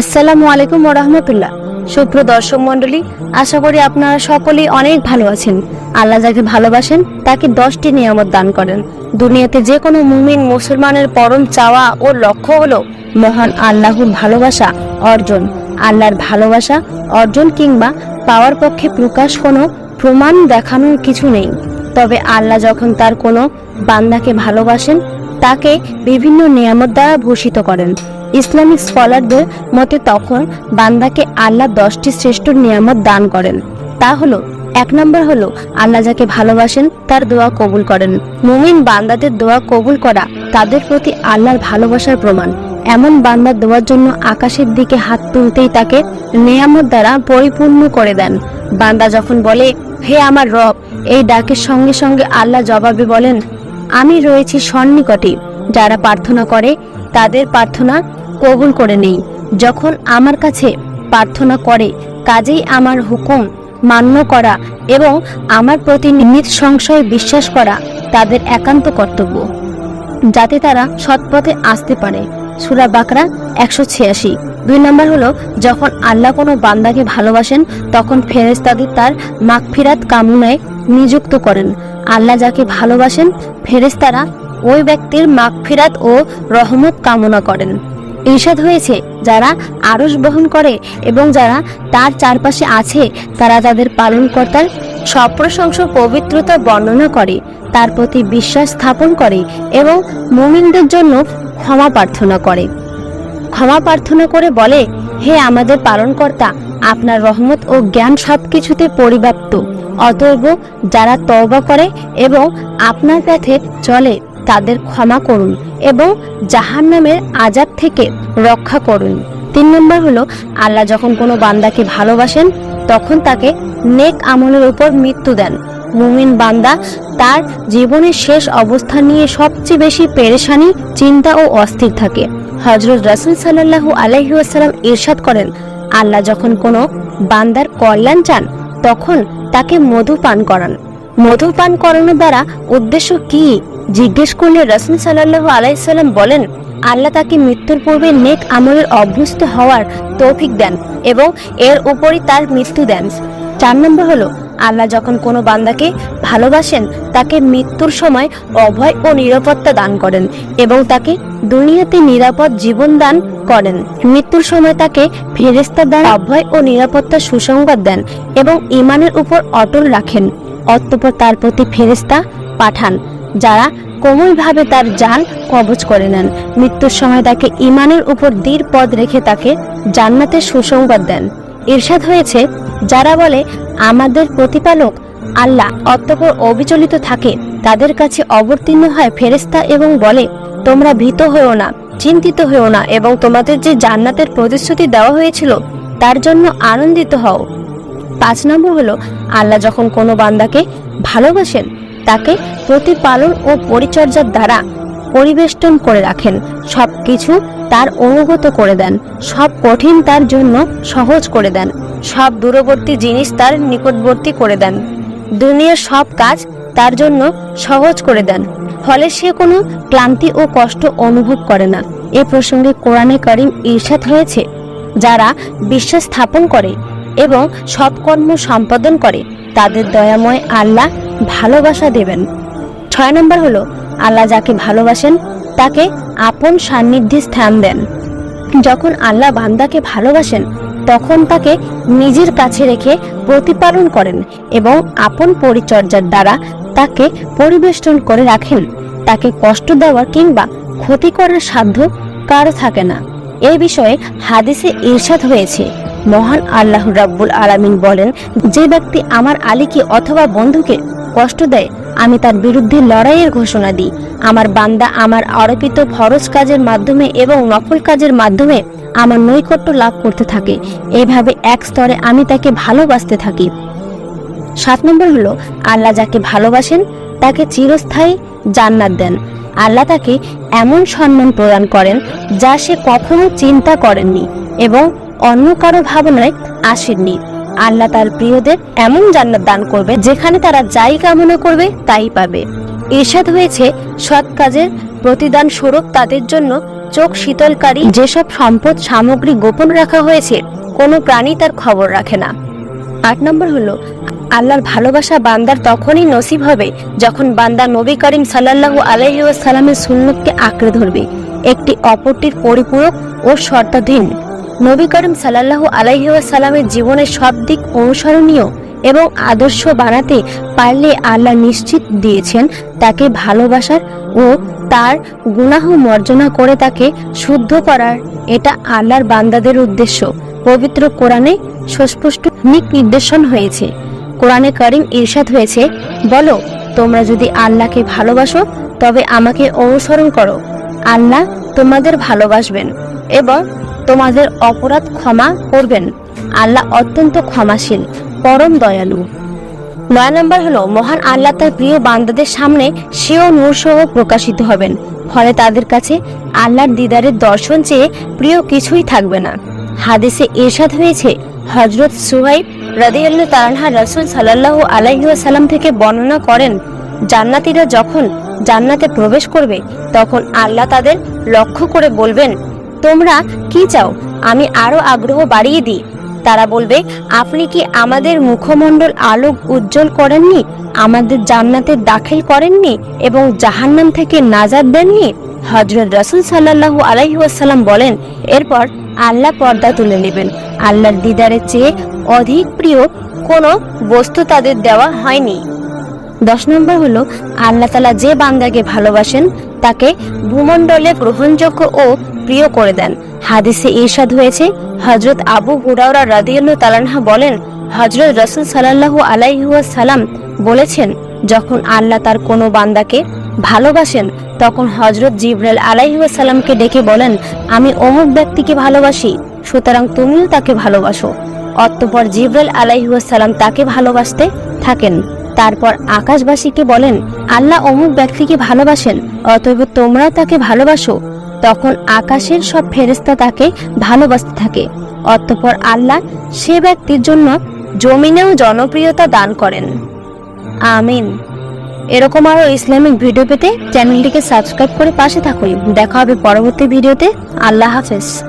আসসালামু আলাইকুম রহমতুল্লাহ। সুপ্র দর্শক মণ্ডলী, আশা করি আপনারা সকলেই অনেক ভালো আছেন। আল্লাহ যাকে ভালোবাসেন, তাকে দশটি নিয়ামত দান করেন। দুনিয়াতে যে কোনো মুমিন, মুসলমানের পরম চাওয়া ও লক্ষ্য হলো মহান আল্লাহর ভালোবাসা অর্জন। আল্লাহর ভালোবাসা অর্জন কিংবা পাওয়ার পক্ষে প্রকাশ কোনো প্রমাণ দেখানোর কিছু নেই। তবে আল্লাহ যখন তার কোনো বান্দাকে ভালোবাসেন তাকে বিভিন্ন নিয়ামত দ্বারা ভূষিত করেন। ইসলামিক স্কলারদের মতে তখন বান্দাকে আল্লাহ দশটি শ্রেষ্ঠ নিয়ামত দান করেন। তা হলো, এক নম্বর হলো, আল্লাহ যাকে ভালোবাসেন তার দোয়া কবুল করেন। মুমিন বান্দাদের দোয়া কবুল করা তাদের প্রতি আল্লাহর ভালোবাসার প্রমাণ। এমন বান্দার দোয়ার জন্য আকাশের দিকে হাত তুলতেই তাকে নিয়ামত দ্বারা পরিপূর্ণ করে দেন। বান্দা যখন বলে, হে আমার রব এই ডাকের সঙ্গে সঙ্গে আল্লাহ জবাবে বলেন আমি রয়েছি সন্নিকটে, যারা প্রার্থনা করে, তাদের প্রার্থনা কবুল করে নেই। যখন আমার কাছে প্রার্থনা করে, কাজেই আমার হুকুম মান্য করা এবং আমার প্রতি সংশয় বিশ্বাস করা তাদের একান্ত কর্তব্য, যাতে তারা সৎপথে আসতে পারে। সুরা বাকরা একশো ছিয়াশি। দুই নম্বর হলো, যখন আল্লাহ কোনো বান্দাকে ভালোবাসেন, তখন ফেরেস্তাদের তার মাগফিরাত কামনায় নিযুক্ত করেন। আল্লাহ যাকে ভালোবাসেন ফেরেস্তারা ওই ব্যক্তির মাগফিরাত ও রহমত কামনা করেন। ঈর্ষাদ হয়েছে, যারা আরস বহন করে এবং যারা তার চারপাশে আছে, তারা তাদের পালনকর্তার সপ্রশংস পবিত্রতা বর্ণনা করে, তার প্রতি বিশ্বাস স্থাপন করে এবং মুমিনদের জন্য ক্ষমা প্রার্থনা করে। ক্ষমা প্রার্থনা করে বলে, হে আমাদের পালনকর্তা, আপনার রহমত ও জ্ঞান সবকিছুতে পরিব্যাপ্ত। অতএব যারা তওবা করে এবং আপনার পথে চলে তাদের ক্ষমা করুন এবং জাহান্নামের আজাদ থেকে রক্ষা করুন। তিন নম্বর হলো, আল্লাহ যখন কোনো বান্দাকে ভালোবাসেন, তখন তাকে নেক আমলের উপর মৃত্যু দেন। মুমিন বান্দা তার জীবনের শেষ অবস্থা নিয়ে সবচেয়ে বেশি পেরেশানি, চিন্তা ও অস্থির থাকে। হজরত রাসুল সাল্লাহু আলহিউসালাম ইরশাদ করেন, আল্লাহ যখন কোনো বান্দার কল্যাণ চান তখন তাকে মধু পান করান। মধু পান করানোর দ্বারা উদ্দেশ্য কি? জিজ্ঞেস করলে রসুল সাল্লাহ আলাইসাল্লাম বলেন, আল্লাহ তাকে মৃত্যুর পূর্বে নেক আমলের অভ্যস্ত হওয়ার তৌফিক দেন এবং এর উপরই তার মৃত্যু দেন। চার নম্বর হলো আল্লাহ যখন কোনো বান্দাকে ভালোবাসেন, তাকে মৃত্যুর সময় অভয় ও নিরাপত্তা দান করেন এবং তাকে দুনিয়াতে নিরাপদ জীবন দান করেন। মৃত্যুর সময় তাকে ফেরেস্তা দ্বারা অভয় ও নিরাপত্তা সুসংবাদ দেন এবং ইমানের উপর অটল রাখেন। অতঃপর তার প্রতি ফেরেস্তা পাঠান, যারা কোমলভাবে তার যান কবজ করে নেন। মৃত্যুর সময় তাকে ইমানের উপর দৃঢ় পদ রেখে তাকে জান্নাতের সুসংবাদ দেন। ইরশাদ হয়েছে, যারা বলে, আমাদের প্রতিপালক আল্লাহ অতঃপর অবিচলিত থাকে, তাদের কাছে অবতীর্ণ হয় ফেরেস্তা এবং বলে, তোমরা ভীত হয়েও না, চিন্তিত হয়েও না এবং তোমাদের যে জান্নাতের প্রতিশ্রুতি দেওয়া হয়েছিল, তার জন্য আনন্দিত হও। পাঁচ নম্বর হলো, আল্লাহ যখন কোনো বান্দাকে ভালোবাসেন, তাকে প্রতিপালন ও পরিচর্যার দ্বারা পরিবেষ্টন করে রাখেন। সব কিছু তার অনুগত করে দেন। সব কঠিন তার জন্য সহজ করে দেন। সব দূরবর্তী জিনিস তার নিকটবর্তী করে দেন। দুনিয়ার সব কাজ তার জন্য সহজ করে দেন। ফলে সে কোনো ক্লান্তি ও কষ্ট অনুভব করে না। এ প্রসঙ্গে কোরআনে করিম ঈর্ষাদ হয়েছে, যারা বিশ্বাস স্থাপন করে এবং সব কর্ম সম্পাদন করে, তাদের দয়াময় আল্লাহ ভালোবাসা দেবেন। ছয় নম্বর হলো আল্লাহ যাকে ভালোবাসেন, তাকে আপন সান্নিধ্যে স্থান দেন। যখন আল্লাহ বান্দাকে ভালোবাসেন, তখন তাকে নিজের কাছে রেখে প্রতিপালন করেন এবং আপন পরিচর্যার দ্বারা তাকে পরিবেষ্টন করে রাখেন। তাকে কষ্ট দেওয়ার কিংবা ক্ষতি করার সাধ্য কারও থাকে না। এ বিষয়ে হাদিসে ঈর্ষাদ হয়েছে। মহান আল্লাহ রাব্বুল আলামিন বলেন, যে ব্যক্তি আমার আলীকে অথবা বন্ধুকে কষ্ট দেয় আমি তার বিরুদ্ধে লড়াইয়ের ঘোষণা দিই। আমার বান্দা আমার আরোপিত ফরজ কাজের মাধ্যমে এবং নফল কাজের মাধ্যমে আমার নৈকট্য লাভ করতে থাকে। এইভাবে এক স্তরে আমি তাকে ভালোবাসতে থাকি। সাত নম্বর হলো, আল্লাহ যাকে ভালোবাসেন, তাকে চিরস্থায়ী জান্নাত দেন। আল্লাহ তাকে এমন সম্মান প্রদান করেন যা সে কখনো চিন্তা করেননি এবং অন্য কারও ভাবনায় আসেননি। আল্লাহ তার প্রিয়দের এমন জান্নাত দান করবে, যেখানে তারা যাই কামনা করবে তাই পাবে। ঈর্ষাদ হয়েছে সৎ কাজের প্রতিদান স্বরূপ তাদের জন্য চোখ শীতলকারী। যেসব সম্পদ সামগ্রী গোপন রাখা হয়েছে, কোনো প্রাণী তার খবর রাখে না। আট নম্বর হলো, আল্লাহর ভালোবাসা বান্দার তখনই নসিব হবে যখন বান্দা নবী করিম সাল্লাল্লাহু আলাইহি ওয়াসাল্লামের সুন্নতকে আঁকড়ে ধরবে। একটি অপরটির পরিপূরক ও শর্তাধীন। নবী করিম সাল্লাল্লাহু আলাইহি ওয়াসাল্লামের জীবনের সব দিক অনুসরণীয় এবং আদর্শ বানাতে পারলে আল্লাহ নিশ্চিত দিয়েছেন তাকে ভালোবাসার ও তার গুনাহ মর্জনা করে তাকে শুদ্ধ করার। এটা আল্লাহর বান্দাদের উদ্দেশ্য। পবিত্র কোরআনে সুস্পষ্ট নিক নির্দেশন হয়েছে। কোরআনে করিম ইরশাদ হয়েছে, বলো, তোমরা যদি আল্লাহকে ভালোবাসো, তবে আমাকে অনুসরণ করো। আল্লাহ তোমাদের ভালোবাসবেন। এবং তোমাদের অপরাধ ক্ষমা করবেন। আল্লাহ অত্যন্ত ক্ষমাশীল, পরম দয়ালু। নয় নম্বর হলো, মহান আল্লাহ তার প্রিয় বান্দাদের সামনে সেও নূরসহ প্রকাশিত হবেন। ফলে তাদের কাছে আল্লাহর দিদারের দর্শন চেয়ে প্রিয় কিছুই থাকবে না। হাদিসে এরশাদ হয়েছে হজরত সুহাইব রাদিয়াল্লাহু তাআলা রাসূল সাল্লাল্লাহু আলাইহি ওয়াসাল্লাম থেকে বর্ণনা করেন, জান্নাতীরা যখন জান্নাতে প্রবেশ করবে, তখন আল্লাহ তাদের লক্ষ্য করে বলবেন তোমরা কি চাও? আমি আরও আগ্রহ বাড়িয়ে দিই। তারা বলবে, আপনি কি আমাদের মুখমণ্ডল আলোক উজ্জ্বল করেননি? আমাদের জান্নাতে দাখিল করেননি এবং জাহান্নাম থেকে নাজাদ দেননি? হজরত রসুল সাল্লাল্লাহু আলাইহি ওয়াসাল্লাম বলেন, এরপর আল্লাহ পর্দা তুলে নেবেন। আল্লাহর দিদারের চেয়ে অধিক প্রিয় কোনো বস্তু তাদের দেওয়া হয়নি। দশ নম্বর হলো, আল্লাহ তালা যে বান্দাকে ভালোবাসেন, তাকে ভূমণ্ডলে গ্রহণযোগ্য ও প্রিয় করে দেন। হাদিসে ইরশাদ হয়েছে হজরত আবু হুরাওরা রাদিয়াল্লাহু তালানহা বলেন হজরত রসুল সাল্লাল্লাহু আলাইহি সালাম বলেছেন, যখন আল্লাহ তার কোনো বান্দাকে ভালোবাসেন, তখন হজরত জিব্রাইল আলাইহি সালামকে ডেকে বলেন, আমি অমুক ব্যক্তিকে ভালোবাসি, সুতরাং তুমিও তাকে ভালোবাসো। অতঃপর জিব্রাইল আলাইহাল্লাম তাকে ভালোবাসতে থাকেন। তারপর আকাশবাসীকে বলেন, আল্লাহ অমুক ব্যক্তিকে ভালোবাসেন, অতএব তোমরাও তাকে ভালোবাসো। তখন আকাশের সব ফেরেস্তা তাকে ভালোবাসতে থাকে। অতঃপর আল্লাহ সে ব্যক্তির জন্য জমিনেও জনপ্রিয়তা দান করেন। আমিন। এরকম আরও ইসলামিক ভিডিও পেতে চ্যানেলটিকে সাবস্ক্রাইব করে পাশে থাকুন। দেখা হবে পরবর্তী ভিডিওতে। আল্লাহ হাফেজ।